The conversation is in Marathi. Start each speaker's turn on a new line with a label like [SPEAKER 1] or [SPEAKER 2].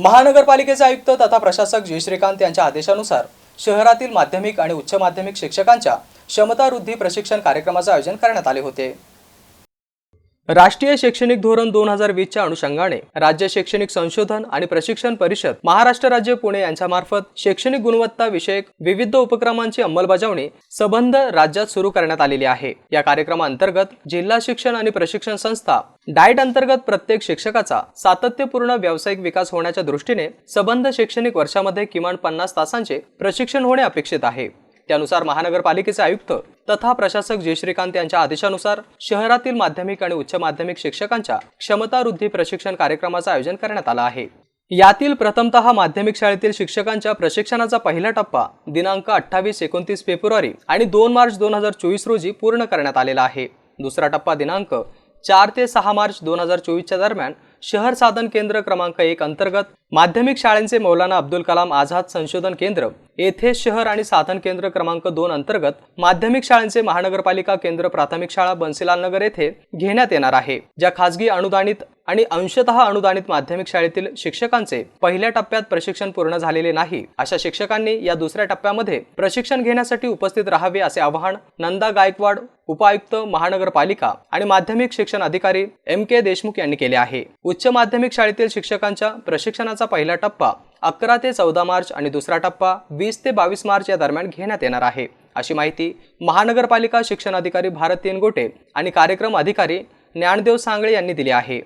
[SPEAKER 1] महानगरपालिकेचे आयुक्त तथा प्रशासक जय श्रीकांत यांच्या आदेशानुसार शहरातील माध्यमिक आणि उच्च माध्यमिक शिक्षकांच्या क्षमतावृद्धी प्रशिक्षण कार्यक्रमाचे आयोजन करण्यात आले होते. राष्ट्रीय शैक्षणिक धोरण दोन हजार वीसच्या अनुषंगाने राज्य शैक्षणिक संशोधन आणि प्रशिक्षण परिषद महाराष्ट्र राज्य पुणे यांच्यामार्फत शैक्षणिक गुणवत्ता विषयक विविध उपक्रमांची अंमलबजावणी सबंध राज्यात सुरू करण्यात आलेली आहे. या कार्यक्रमाअंतर्गत जिल्हा शिक्षण आणि प्रशिक्षण संस्था डाएट अंतर्गत प्रत्येक शिक्षकाचा सातत्यपूर्ण व्यावसायिक विकास होण्याच्या दृष्टीने सबंध शैक्षणिक वर्षामध्ये किमान पन्नास तासांचे प्रशिक्षण होणे अपेक्षित आहे. त्यानुसार महानगरपालिकेचे आयुक्त तथा प्रशासक जयश्रीकांत यांच्या आदेशानुसार शहरातील माध्यमिक आणि उच्च माध्यमिक शिक्षकांच्या क्षमतावृद्धी प्रशिक्षण कार्यक्रमाचं आयोजन करण्यात आलं आहे. यातील प्रथमतः माध्यमिक शाळेतील शिक्षकांच्या प्रशिक्षणाचा पहिला टप्पा दिनांक अठ्ठावीस एकोणतीस फेब्रुवारी आणि दोन मार्च दोन हजार चोवीस रोजी पूर्ण करण्यात आलेला आहे. दुसरा टप्पा दिनांक चार ते सहा मार्च दोन हजार चोवीसच्या दरम्यान शहर साधन केंद्र क्रमांक एक अंतर्गत माध्यमिक शाळांचे मौलाना अब्दुल कलाम आझाद संशोधन केंद्र येथे शहर आणि साधन केंद्र क्रमांक दोन अंतर्गत माध्यमिक शाळांचे महानगरपालिका केंद्र प्राथमिक शाळा बन्सीलाल नगर येथे घेण्यात येणार आहे ज्या खासगी अनुदानित आणि अंशतः अनुदानित माध्यमिक शाळेतील शिक्षकांचे पहिल्या टप्प्यात प्रशिक्षण पूर्ण झालेले नाही. अशा शिक्षकांनी या दुसऱ्या टप्प्यामध्ये प्रशिक्षण घेण्यासाठी उपस्थित राहावे असे आवाहन नंदा गायकवाड उपायुक्त महानगरपालिका आणि माध्यमिक शिक्षण अधिकारी एम के देशमुख यांनी केले आहे. उच्च माध्यमिक शाळेतील शिक्षकांच्या प्रशिक्षणाचा पहिला टप्पा अकरा ते चौदा मार्च आणि दुसरा टप्पा वीस ते बावीस मार्च या दरम्यान घेण्यात येणार आहे. अशी माहिती महानगरपालिका शिक्षण अधिकारी भारत तेनगोटे आणि कार्यक्रम अधिकारी ज्ञानदेव सांगळे यांनी दिली आहे.